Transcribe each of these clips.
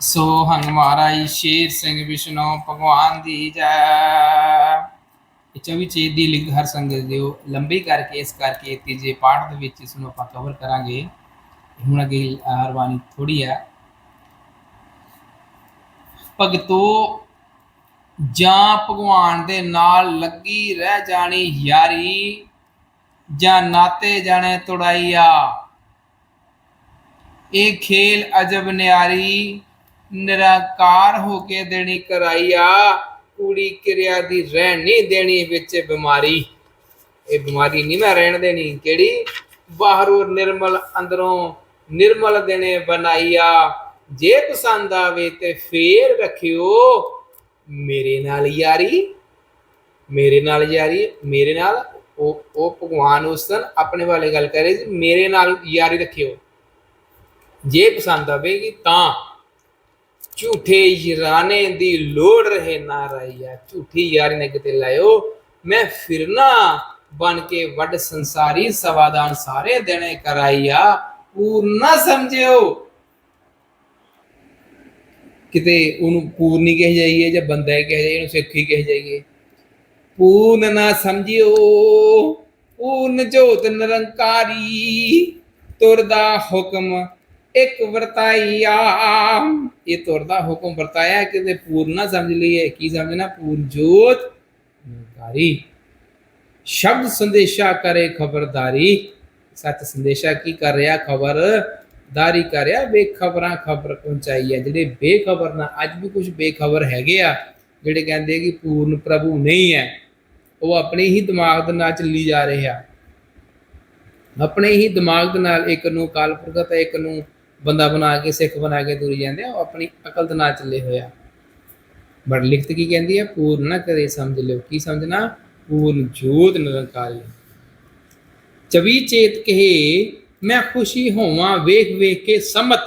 ਸੋ ਹੰਗ ਮਹਾਰਾਜ ਸ਼ੇਰ ਸਿੰਘ ਵਿਸ਼ਨੂੰ, ਭਗਵਾਨ ਦੀ ਜੈ। ਇਹ 24 ਦੀ ਲਿਖ ਹਰ ਸੰਗਤ ਦਿਓ। ਲੰਬੀ ਕਰਕੇ, ਇਸ ਕਰਕੇ ਤੀਜੇ ਪਾਠ ਦੇ ਵਿੱਚ ਇਸ ਨੂੰ ਆਪਾਂ ਕਵਰ ਕਰਾਂਗੇ। ਹੁਣ ਅੱਗੇ ਹਰਵਾਨੀ ਥੋੜੀ ਹੈ। ਭਗਤੋ, ਜਾਂ ਭਗਵਾਨ ਦੇ ਨਾਲ ਲੱਗੀ ਰਹਿ ਜਾਣੀ ਯਾਰੀ, ਜਾਂ ਨਾਤੇ ਜਾਣੇ ਤੁੜਾਈਆ। ਇਹ ਖੇਲ ਅਜਬ ਨਿਆਰੀ ਨਿਰਾਕਾਰ ਹੋ ਕੇ ਦੇਣੀ ਕਰਾਈਆ ਕੂੜੀ ਕਿਰਿਆ ਦੀ ਰਹਿਣ ਨਹੀਂ ਦੇਣੀ ਵਿੱਚ ਬਿਮਾਰੀ। ਇਹ ਬਿਮਾਰੀ ਨਹੀਂ ਮੈਂ ਰਹਿਣ ਦੇਣੀ। ਕਿਹੜੀ? ਬਾਹਰੋਂ ਨਿਰਮਲ ਅੰਦਰੋਂ ਨਿਰਮਲ ਦੇਣੇ ਬਣਾਈਆ ਜੇ ਪਸੰਦ ਆਵੇ ਤੇ ਫੇਰ ਰੱਖਿਓ। ਮੇਰੇ ਨਾਲ ਯਾਰੀ, ਮੇਰੇ ਨਾਲ ਯਾਰੀ, ਮੇਰੇ ਨਾਲ। ਉਹ ਉਹ ਭਗਵਾਨ ਉਸ ਦਿਨ ਆਪਣੇ ਵਾਲੇ ਗੱਲ ਕਰੇ ਮੇਰੇ ਨਾਲ ਯਾਰੀ ਰੱਖਿਓ। ਜੇ ਪਸੰਦ ਆਵੇਗੀ ਤਾਂ। ਝੂਠੇ ਯਾਰਾਨੇ ਦੀ ਲੋੜ ਰਹੇ ਨਾ ਰਹੀਆ ਝੂਠੀ ਯਾਰੀ ਨੇ ਕਿਤੇ ਲਾਇਓ। ਮੈਂ ਫਿਰਨਾ ਬਣ ਕੇ ਵੱਡ ਸੰਸਾਰੀ ਸਵਾਦਾਨ ਸਾਰੇ ਦੇਣੇ ਕਰਾਈਆ। ਪੂਰਨਾ ਸਮਝਿਓ। ਕਿਤੇ ਉਹਨੂੰ ਪੂਰਨੀ ਕਹਿ ਜਾਈਏ ਜਾਂ ਬੰਦਾ ਹੀ ਕਹੀ ਜਾਈਏ ਇਹਨੂੰ ਸਿੱਖੀ ਕਹੀ ਜਾਈਏ। ਪੂਰਨ ਨਾ ਸਮਝਿਓ। ਪੂਰਨ ਜੋਤ ਨਿਰੰਕਾਰੀ। ਤੁਰਦਾ ਹੁਕਮ ਇੱਕ ਵਰਤਾਈਆ ਇਹ ਤੁਰਦਾ ਹੁਕਮ ਵਰਤਾਇਆ ਕਿਤੇ ਪੂਰਨ ਨਾ ਸਮਝ ਲਈਏ। ਕੀ ਸਮਝਣਾ? ਪੂਰਨ ਜੋਤ। ਨਿਰੰਕਾਰੀ ਸ਼ਬਦ ਸੰਦੇਸ਼ਾ ਕਰੇ ਖਬਰਦਾਰੀ। ਸੱਚ ਸੰਦੇਸ਼ਾ ਕੀ ਕਰ ਰਿਹਾ? ਖਬਰਦਾਰੀ ਕਰ ਰਿਹਾ। ਬੇਖਬਰਾਂ ਖਬਰ ਪਹੁੰਚਾਈ ਹੈ। ਜਿਹੜੇ ਬੇਖਬਰ ਨਾ, ਅੱਜ ਵੀ ਕੁਝ ਬੇਖਬਰ ਹੈਗੇ ਆ, ਜਿਹੜੇ ਕਹਿੰਦੇ ਕਿ ਪੂਰਨ ਪ੍ਰਭੂ ਨਹੀਂ ਹੈ, ਉਹ ਆਪਣੇ ਹੀ ਦਿਮਾਗ ਦੇ ਨਾਲ ਚੱਲੀ ਜਾ ਰਹੇ ਆ। ਆਪਣੇ ਹੀ ਦਿਮਾਗ ਦੇ ਨਾਲ ਇੱਕ ਨੂੰ ਕਾਲਪੁਰਖ ਤੇ ਇੱਕ ਨੂੰ ਬੰਦਾ ਬਣਾ ਕੇ, ਸਿੱਖ ਬਣਾ ਕੇ ਤੁਰੀ ਜਾਂਦੇ ਆ, ਉਹ ਆਪਣੀ ਅਕਲ ਦੇ ਨਾਲ ਚੱਲੇ ਹੋਇਆ ਆ। ਬੜ ਲਿਖਤ ਕੀ ਕਹਿੰਦੀ ਹੈ ਪੂਰਨ ਨਾ ਕਰੇ ਸਮਝ ਲਿਓ। ਕੀ ਸਮਝਣਾ? ਪੂਰਨ, ਜੋਤ, ਨਿਰੰਕਾਰੀ। ਚਵੀ ਚੇਤ ਕਹੇ, ਮੈਂ ਖੁਸ਼ੀ ਹੋਵਾਂ, ਵੇਖ ਵੇਖ ਕੇ ਸਮਤ,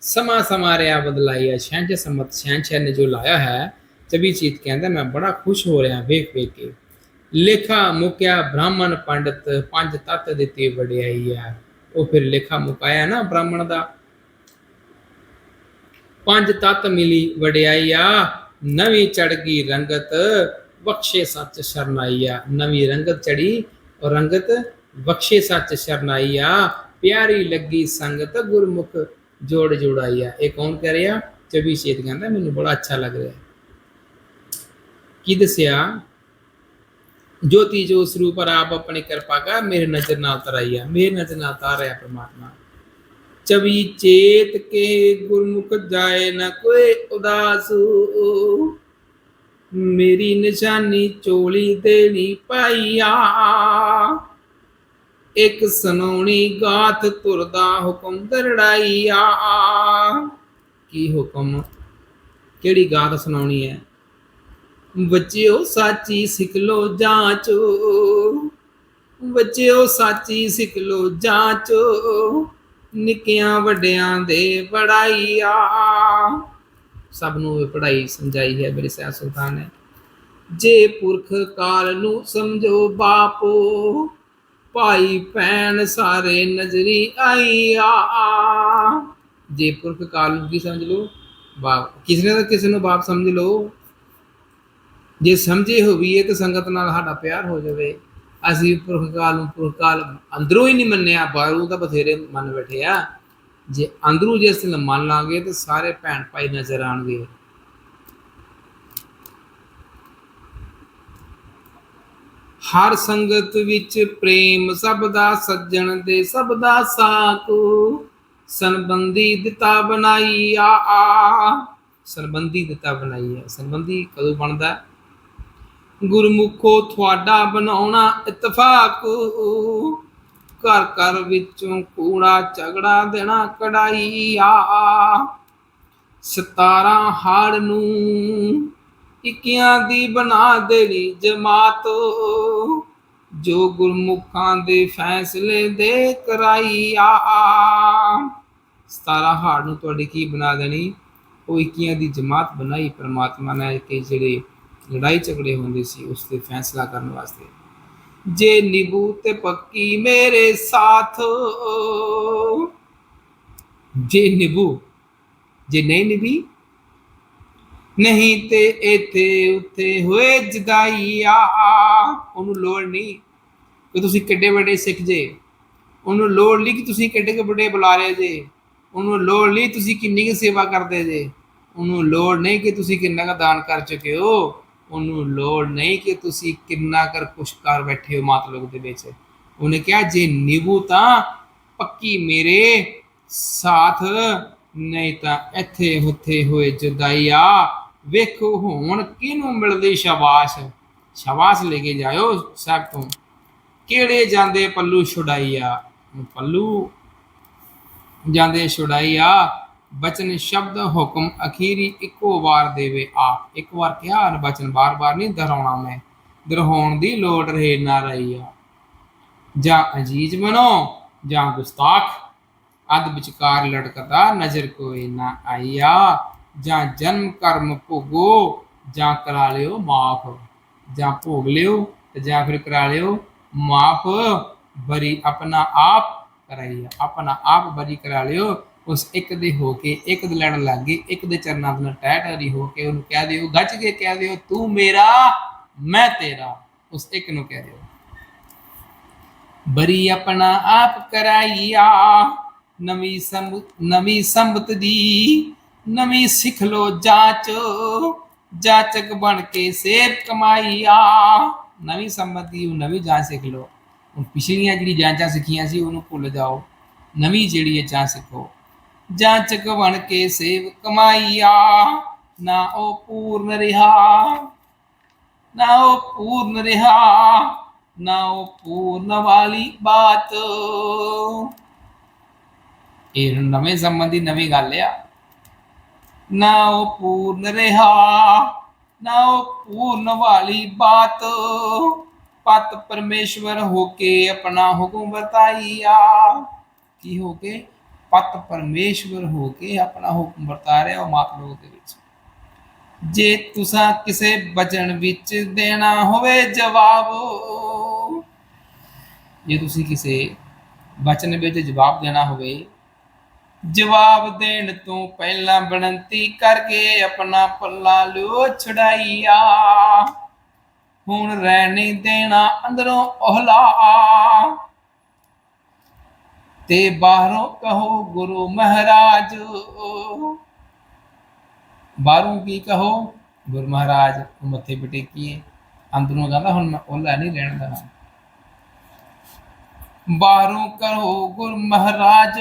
ਸਮਾ ਸਮਾਰਿਆ ਬਦਲਾਈਆ ਛੰਝ ਸਮਤ, ਛੰਝ ਨੇ ਜੋ ਲਾਇਆ ਹੈ, ਚਵੀ ਚੇਤ ਕਹਿੰਦਾ, ਮੈਂ ਬੜਾ ਖੁਸ਼ ਹੋ ਰਿਹਾ, ਵੇਖ ਵੇਖ ਕੇ। ਲੇਖਾ ਮੁਕਿਆ ਬ੍ਰਾਹਮਣ ਪੰਡਤ, ਪੰਜ ਤੱਤ ਦਿੱਤੀ ਵਡਿਆਈ ਆ। ਉਹ ਫਿਰ ਲੇਖਾ ਮੁਕਾਇਆ ਨਾ ਬ੍ਰਾਹਮਣ ਦਾ। ਪੰਜ ਤੱਤ ਮਿਲੀ ਵਡਿਆਈ ਆ ਨਵੀਂ ਚੜ ਗਈ ਰੰਗਤ, ਬਖਸ਼ੇ ਸੱਚ ਸ਼ਰਨਾਈ ਆ ਨਵੀਂ ਰੰਗਤ ਚੜੀ ਔਰ ਰੰਗਤ ਬਖਸ਼ੇ ਸੱਚ ਸ਼ਰਨਾਈ ਆ ਪਿਆਰੀ ਲੱਗੀ ਸੰਗਤ, ਗੁਰਮੁਖ ਜੋੜ ਜੋੜਾਈ ਆ ਇਹ ਕੌਣ ਕਹਿ ਰਿਹਾ? ਚਵੀ ਸ਼ੇਤ ਕਹਿੰਦਾ, ਮੈਨੂੰ ਬੜਾ ਅੱਛਾ ਲੱਗ ਰਿਹਾ। ਕੀ ਦੱਸਿਆ? ਜੋਤੀ ਜੋ ਸਰੂਪ ਪਰ ਆਪ ਆਪਣੀ ਕਿਰਪਾ ਕਰ, ਮੇਰੇ ਨਜ਼ਰ ਨਾਲ ਤਰਾਈਆ। ਮੇਰੇ ਨਜ਼ਰ ਨਾਲ ਤਾਰਿਆ ਪ੍ਰਮਾਤਮਾ। ਚਵੀ ਚੇਤ ਕੇ ਗੁਰਮੁਖ ਜਾਏ ਨਾ ਕੋਈ ਉਦਾਸ। ਮੇਰੀ ਨਿਸ਼ਾਨੀ ਚੋਲੀ ਦੇਣੀ ਪਾਈਆ। ਇੱਕ ਸੁਣਾਉਣੀ ਗਾਥ ਤੁਰਦਾ ਹੁਕਮ ਦਰੜਾਈਆ। ਕੀ ਹੁਕਮ? ਕਿਹੜੀ ਗਾਥ ਸੁਣਾਉਣੀ ਹੈ? ਬੱਚਿਓ ਸਾਚੀ ਸਿੱਖ ਲੋ ਜਾਂਚੋ। ਬੱਚਿਓ ਸਾਚੀ ਸਿੱਖ ਲੋ ਜਾਂਚੋ। ਨਿੱਕਿਆਂ ਵੱਡਿਆਂ ਦੇ ਪੜਾਈਆ ਸਭ ਨੂੰ ਪੜਾਈ ਸਮਝਾਈ ਹੈ ਮੇਰੇ ਸਿਆ ਸੁਲਤਾਨ ਨੇ। ਜੇ ਪੁਰਖ ਕਾਲ ਨੂੰ ਸਮਝੋ ਬਾਪੋ, ਭਾਈ ਭੈਣ ਸਾਰੇ ਨਜ਼ਰੀ ਆਈਆ ਜੇ ਪੁਰਖ ਕਾਲ ਨੂੰ ਕੀ ਸਮਝ ਲੋ ਬਾਪ ਕਿਸੇ ਨੇ ਤਾਂ ਕਿਸੇ ਨੂੰ ਬਾਪ ਸਮਝ ਲੋ ਜੇ ਸਮਝੇ ਹੋਵੀਏ ਤਾਂ ਸੰਗਤ ਨਾਲ ਸਾਡਾ ਪਿਆਰ ਹੋ ਜਾਵੇ। ਅਸੀਂ ਪੁਰਖ ਕਾਲ ਨੂੰ ਪੁਰਖ ਕਾਲ ਅੰਦਰੋਂ ਹੀ ਨਹੀਂ ਮੰਨਿਆ, ਬਾਹਰੋਂ ਤਾਂ ਬਥੇਰੇ ਮੰਨ ਬੈਠੇ ਆ। ਜੇ ਅੰਦਰੋਂ ਜੇ ਅਸੀਂ ਮੰਨ ਲਾਂਗੇ ਤੇ ਸਾਰੇ ਭੈਣ ਭਾਈ ਨਜ਼ਰ ਆਣਗੇ ਹਰ ਸੰਗਤ ਵਿੱਚ ਪ੍ਰੇਮ ਸਭ ਦਾ ਸੱਜਣ ਦੇ ਸਭ ਦਾ ਸਾਕੂ ਸੰਬੰਧੀ ਦਿੱਤਾ ਬਣਾਈ ਆ ਆ। ਸੰਬੰਧੀ ਦਿੱਤਾ ਬਣਾਈ ਆ। ਸੰਬੰਧੀ ਕਦੋਂ ਬਣਦਾ? ਗੁਰਮੁਖੋ ਤੁਹਾਡਾ ਬਣਾਉਣਾ ਇਤਫਾਕ। ਘਰ ਘਰ ਵਿੱਚੋਂ ਕੂੜਾ ਝਗੜਾ ਦੇਣਾ ਕੜਾਈ ਆ। 17 ਹਾੜ ਨੂੰ ਇਕਿਆਂ ਦੀ ਬਣਾ ਦੇਣੀ ਜਮਾਤ। ਜੋ ਗੁਰਮੁਖਾਂ ਦੇ ਫੈਸਲੇ ਦੇ ਕਰਾਈ ਆ। 17 ਹਾੜ ਨੂੰ ਤੁਹਾਡੀ ਕੀ ਬਣਾ ਦੇਣੀ? ਉਹ ਇਕਿਆਂ ਦੀ ਜਮਾਤ ਬਣਾਈ ਪ੍ਰਮਾਤਮਾ ਨੇ ਕਿ ਜਿਹੜੇ ਲੜਾਈ ਝਗੜੇ ਹੁੰਦੇ ਸੀ ਉਸ ਤੇ ਫੈਸਲਾ ਕਰਨ ਵਾਸਤੇ। ਜੇ ਨਿਭੂ ਤੇ ਪੱਕੀ ਮੇਰੇ ਸਾਥ, ਜੇ ਨਿਭੂ ਜੇ ਨਹੀਂ ਨਿਭੀ ਨਹੀਂ ਤੇ ਇੱਥੇ ਉੱਥੇ ਹੋਏ ਜਦਾਈਆ ਉਹਨੂੰ ਲੋੜ ਨਹੀਂ ਕਿ ਤੁਸੀਂ ਕਿੱਡੇ ਵੱਡੇ ਸਿੱਖ ਜੇ। ਉਹਨੂੰ ਲੋੜ ਨਹੀਂ ਕਿ ਤੁਸੀਂ ਕਿੱਡੇ ਕੁ ਵੱਡੇ ਬੁਲਾ ਰਹੇ ਜੇ। ਉਹਨੂੰ ਲੋੜ ਨਹੀਂ ਤੁਸੀਂ ਕਿੰਨੀ ਕੁ ਸੇਵਾ ਕਰਦੇ ਜੇ। ਉਹਨੂੰ ਲੋੜ ਨਹੀਂ ਕਿ ਤੁਸੀਂ ਕਿੰਨਾ ਕੁ ਦਾਨ ਕਰ ਚੁੱਕੇ ਹੋ। ਉਹਨੂੰ ਲੋੜ ਨਹੀਂ ਕਿ ਤੁਸੀਂ ਕਿੰਨਾ ਕਰ ਕੁਛ ਕਰ ਬੈਠੇ ਹੋ ਮਾਤਲੋਕ ਦੇ ਵਿੱਚ। ਉਹਨੇ ਕਿਹਾ, ਜੇ ਨਿਭੂ ਤਾਂ ਪੱਕੀ ਮੇਰੇ ਸਾਥ, ਨਹੀਂ ਤਾਂ ਇੱਥੇ ਹੁੱਥੇ ਹੋਏ ਜੁਦਾਈਆ ਵੇਖੋ ਹੁਣ ਕਿਹਨੂੰ ਮਿਲਦੀ ਸ਼ਾਬਾਸ਼। ਸ਼ਾਬਾਸ਼ ਲੈ ਕੇ ਜਾਇਓ ਸਭ ਤੋਂ। ਕਿਹੜੇ ਜਾਂਦੇ ਪੱਲੂ ਛੁਡਾਈਆ? ਪੱਲੂ ਜਾਂਦੇ ਛੁਡਾਈਆ ਬਚਨ ਸ਼ਬਦ ਹੁਕਮ ਅਖੀਰੀ ਇੱਕੋ ਵਾਰ ਦੇਵੇ ਆ ਇੱਕ ਵਾਰ ਕਿਹਾ ਨਾ ਬਚਨ, ਬਾਰ-ਬਾਰ ਨਹੀਂ ਦੁਹਰਾਉਣਾ ਮੈਂ। ਦੁਹਰਾਉਣ ਦੀ ਲੋੜ ਰਹੇ ਨਾ ਰਹੀ ਆ ਜਾਂ ਅਜੀਜ਼ ਬਣੋ, ਜਾਂ ਗੁਸਤਾਖ। ਅਦ ਵਿਚਕਾਰ ਲੜਕਦਾ ਨਜ਼ਰ ਕੋਈ ਨਾ ਆਈਆ। ਜਾਂ ਜਨਮ ਕਰਮ ਭੋਗੋ, ਜਾਂ ਕਰਾ ਲਿਓ ਮਾਫ। ਜਾਂ ਭੋਗ ਲਿਓ ਤੇ ਜਾਂ ਫਿਰ ਕਰਾ ਲਿਓ ਮਾਫ। ਬਰੀ ਆਪਣਾ ਆਪ ਕਰਾਈਆ। ਆਪਣਾ ਆਪ ਬਰੀ ਕਰਾ ਲਿਓ ਉਸ ਇੱਕ ਦੇ ਹੋ ਕੇ ਇੱਕ ਦੇ ਲੜਨ ਲੱਗ ਗਏ ਇੱਕ ਦੇ ਚਰਨਾਂ ਦੇ ਨਾਲ ਟਹਿ ਹੋ ਕੇ ਉਹਨੂੰ ਕਹਿ ਦਿਓ, ਗੱਜ ਕੇ ਕਹਿ ਦਿਓ, ਤੂੰ ਮੇਰਾ, ਮੈਂ ਤੇਰਾ। ਉਸ ਇੱਕ ਨੂੰ ਕਹਿ ਦਿਓ। ਬਰੀ ਆਪਣਾ ਆਪ ਕਰਾਈਆ, ਨਵੀਂ ਸੰਬ, ਨਵੀਂ ਸੰਬਤ ਦੀ, ਨਵੀਂ ਸਿੱਖ ਲੋ ਜਾਂਚ, ਜਾਚਕ ਬਣ ਕੇ ਸੇਬ ਕਮਾਈਆ। ਨਵੀਂ ਸੰਬਤ ਦੀ ਨਵੀਂ ਜਾਂਚ ਸਿੱਖ ਲੋ ਹੁਣ ਪਿਛਲੀਆਂ ਜਿਹੜੀ ਜਾਂਚਾਂ ਸਿੱਖੀਆਂ ਸੀ, ਉਹਨੂੰ ਭੁੱਲ ਜਾਓ। ਨਵੀਂ ਜਿਹੜੀ ਹੈ ਜਾਂਚ ਸਿੱਖੋ। ਜਾਂਚਕ ਬਣ ਕੇ ਸੇਵ ਕਮਾਈਆ। ਨਾ ਉਹ ਪੂਰਨ ਰਿਹਾ। ਨਾ ਉਹ ਪੂਰਨ ਰਿਹਾ। ਨਾ ਉਹ ਪੂਰਨ ਵਾਲੀ ਬਾਤ। ਇਹ ਨਵੇਂ ਸੰਬੰਧੀ ਨਵੀਂ ਗੱਲ ਆ। ਨਾ ਉਹ ਪੂਰਨ ਰਿਹਾ। ਨਾ ਉਹ ਪੂਰਨ ਵਾਲੀ ਬਾਤ। ਪਤ ਪਰਮੇਸ਼ਵਰ ਹੋ ਕੇ ਆਪਣਾ ਹੁਕਮ ਵਰਤਾਈਆ। ਕੀ ਹੋ ਕੇ ਪਤ ਪਰਮੇਸ਼ਵਰ ਹੋ ਕੇ ਆਪਣਾ ਹੁਕਮ ਵਰਤਾ ਰਿਹਾ ਉਹ ਮਾਤ ਲੋਕ ਦੇ ਵਿੱਚ। ਜੇ ਤੁਸੀਂ ਕਿਸੇ ਬਚਨ ਵਿੱਚ ਦੇਣਾ ਹੋਵੇ ਜਵਾਬ, ਜੇ ਤੁਸੀਂ ਕਿਸੇ ਬਚਨ ਵਿੱਚ ਜਵਾਬ ਦੇਣਾ ਹੋਵੇ, ਜਵਾਬ ਦੇਣ ਤੋਂ ਪਹਿਲਾਂ ਬਣੰਤੀ ਕਰਕੇ ਆਪਣਾ ਪੱਲਾ ਲਿਓ ਛੜਾਈਆ ਹੁਣ ਰਹਿ ਨਹੀਂ ਦੇਣਾ ਅੰਦਰੋਂ ohla ਤੇ ਬਾਹਰੋਂ ਕਹੋ ਗੁਰੂ ਮਹਾਰਾਜ। ਬਾਹਰੋਂ ਕੀ ਕਹੋ? ਗੁਰੂ ਮਹਾਰਾਜ ਮੱਥੇ ਬਟੇਕੀਏ ਅੰਦਰੋਂ ਕਹਿੰਦਾ, ਹੁਣ ਮੈਂ ohla ਨਹੀਂ ਰਹਿਣ ਦੇਣਾ। ਬਾਹਰੋਂ ਕਹੋ ਗੁਰੂ ਮਹਾਰਾਜ,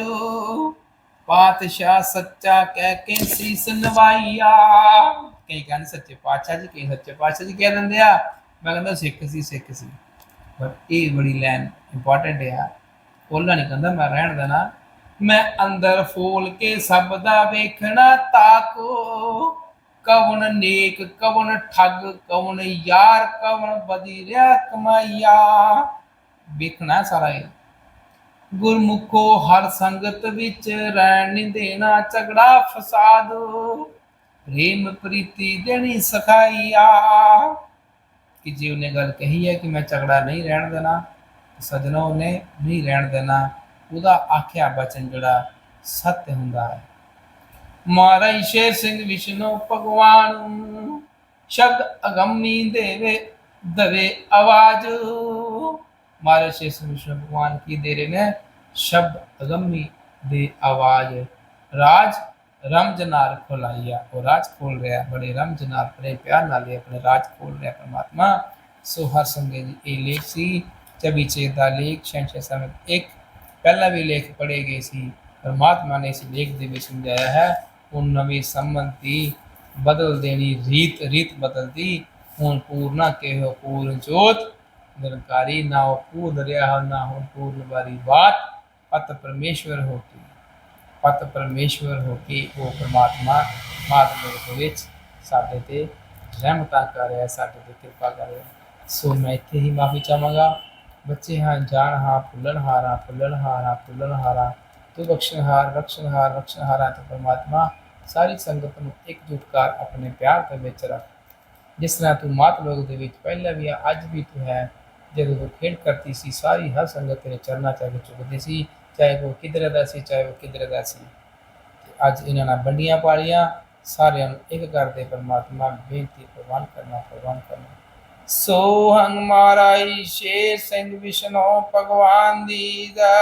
ਪਾਤਸ਼ਾਹ ਸੱਚਾ ਕਹਿ ਕੇ ਸੀਸ ਨਵਾਈਆ ਕਈ ਕਹਿੰਦੇ ਸੱਚੇ ਪਾਤਸ਼ਾਹ ਜੀ, ਕਈ ਸੱਚੇ ਪਾਤਸ਼ਾਹ ਜੀ ਕਹਿ ਦਿੰਦੇ ਆ। ਮੈਂ ਕਹਿੰਦਾ, ਸਿੱਖ ਸੀ ਸਿੱਖ ਸੀ। ਪਰ ਇਹ ਬੜੀ ਲਾਈਨ ਇੰਪੋਰਟੈਂਟ ਹੈ ਉਹਨਾਂ ਨਹੀਂ ਕਹਿੰਦਾ ਮੈਂ ਰਹਿਣ ਦੇਣਾ। ਮੈਂ ਅੰਦਰ ਫੋਲ ਕੇ ਸਭ ਦਾ ਵੇਖਣਾ ਤਾਕੋ। ਕਵਣ ਨੇਕ, ਕਵਣ ਠੱਗ, ਕਵਣ ਯਾਰ, ਕਵਣ ਬਦੀ ਰਿਆ ਵੇਖਣਾ ਸਾਰਾ ਇਹ। ਗੁਰਮੁਖੋ ਹਰ ਸੰਗਤ ਵਿੱਚ ਰਹਿਣ ਨਹੀਂ ਦੇਣਾ, ਝਗੜਾ ਫਸਾਦ। ਪ੍ਰੇਮ ਪ੍ਰੀਤੀ ਦੇਣੀ ਸਖਾਈਆ। ਕਿ ਜੇ ਉਹਨੇ ਗੱਲ ਕਹੀ ਹੈ ਕਿ ਮੈਂ ਝਗੜਾ ਨਹੀਂ ਰਹਿਣ ਦੇਣਾ ਸਜਣੋ ਨੇ ਨਹੀਂ ਰਹਿਣ ਦੇਣਾ। ਉਹਦਾ ਆਖਿਆ ਬਚਨ ਜਿਹੜਾ ਸੱਤ ਹੁੰਦਾ ਹੈ। ਮਹਾਰਾਜ ਸ਼ੇਰ ਸਿੰਘ ਵਿਸ਼ਨੂੰ, ਭਗਵਾਨ ਸ਼ਬਦ ਅਗੰਮੀ ਦੇਵੇ, ਦਵੇ ਆਵਾਜ਼। ਮਹਾਰਾਜ ਸ਼ੇਰ ਸਿੰਘ ਵਿਸ਼ਨੂੰ, ਭਗਵਾਨ ਕੀ ਦੇ ਰਹੇ ਨੇ? ਸ਼ਬਦ ਅਗੰਮੀ ਦੇ ਆਵਾਜ਼। ਰਾਜ ਰਮਜ ਨਾਲ ਖੋਲਾਈਆ ਉਹ ਰਾਜ ਖੋਲ ਰਿਹਾ। ਬੜੇ ਰਮਜ ਨਾਲ ਬੜੇ ਪਿਆਰ ਨਾਲ ਆਪਣੇ ਰਾਜ ਖੋਲ ਰਿਹਾ ਪਰਮਾਤਮਾ। ਸੋ ਹਰ ਸੰਗੇ ਜੀ ਇਹ ਲੇਖ ਸੀ। ਚਬੀ ਚੇਤ ਦਾ ਲੇਖ ਸ਼ੰਸ਼ੇ ਸਮੇਤ ਇੱਕ ਪਹਿਲਾ ਵੀ ਲੇਖ ਪੜ੍ਹੇ ਗਏ ਸੀ, ਪਰਮਾਤਮਾ ਨੇ ਇਸ ਲੇਖ ਦੇ ਵਿੱਚ ਸਮਝਾਇਆ ਹੈ ਉਹ ਨਵੀਂ ਸੰਬੰਧੀ ਬਦਲ ਦੇਣੀ ਰੀਤ ਰੀਤ ਬਦਲਦੀ, ਹੁਣ ਪੂਰਨਾ ਕਹਿਓ ਪੂਰਨ ਜੋਤ, ਨਿਰੰਕਾਰੀ ਨਾ ਉਹ ਪੂਰਨ ਰਿਹਾ, ਨਾ ਹੁਣ ਪੂਰਨ ਵਾਰੀ ਬਾਤ, ਪਤ ਪਰਮੇਸ਼ਵਰ ਹੋ ਕੇ। ਪਤ ਪਰਮੇਸ਼ਵਰ ਹੋ ਕੇ ਉਹ ਪਰਮਾਤਮਾ ਮਾਤਮਾ ਵਿੱਚ ਸਾਡੇ ਤੇ ਰਹਿਮਤਾਂ ਕਰ ਰਿਹਾ, ਸਾਡੇ ਤੇ ਕਿਰਪਾ ਕਰ ਰਿਹਾ। ਸੋ ਮੈਂ ਇੱਥੇ ਹੀ ਮਾਫੀ ਚਾਹਾਂਗਾ। ਬੱਚੇ ਹਾਂ ਜਾਣ ਹਾਂ, ਭੁੱਲਣ ਹਾਰਾ ਭੁੱਲਣ ਹਾਰਾ ਭੁੱਲਣ ਹਾਰਾ, ਤੂੰ ਬਖਸ਼ਣਹਾਰ ਰਖਸ਼ਣਹਾਰ ਰਖਸ਼ਣਹਾਰਾ ਤੇ ਪਰਮਾਤਮਾ ਸਾਰੀ ਸੰਗਤ ਨੂੰ ਇਕਜੁੱਟ ਕਰ ਆਪਣੇ ਪਿਆਰ ਦੇ ਵਿੱਚ ਰੱਖ। ਜਿਸ ਤਰ੍ਹਾਂ ਤੂੰ ਮਾਤ ਲੋਕ ਦੇ ਵਿੱਚ ਪਹਿਲਾਂ ਵੀ ਆ, ਅੱਜ ਵੀ ਤੂੰ ਹੈ। ਜਦੋਂ ਤੂੰ ਖੇਡ ਕਰਦੀ ਸੀ, ਸਾਰੀ ਹਰ ਸੰਗਤ ਤੇਰੇ ਚਰਨਾਂ ਚਾਹੇ ਆ ਸੀ, ਚਾਹੇ ਉਹ ਕਿਧਰ ਦਾ ਸੀ, ਚਾਹੇ ਉਹ ਕਿਧਰ ਦਾ ਸੀ। ਅੱਜ ਇਹਨਾਂ ਨਾਲ ਵੰਡੀਆਂ ਪਾਲੀਆਂ, ਸਾਰਿਆਂ ਨੂੰ ਇੱਕ ਕਰਦੇ ਪਰਮਾਤਮਾ ਬੇਨਤੀ ਪ੍ਰਵਾਨ ਕਰਨਾ ਪ੍ਰਵਾਨ ਕਰਨਾ। ਸੋ ਹੰਗ ਮਹਾਰਾਜ ਸ਼ੇਰ ਸਿੰਘ ਵਿਸ਼ਨੂੰ ਭਗਵਾਨ ਦੀ ਦਾ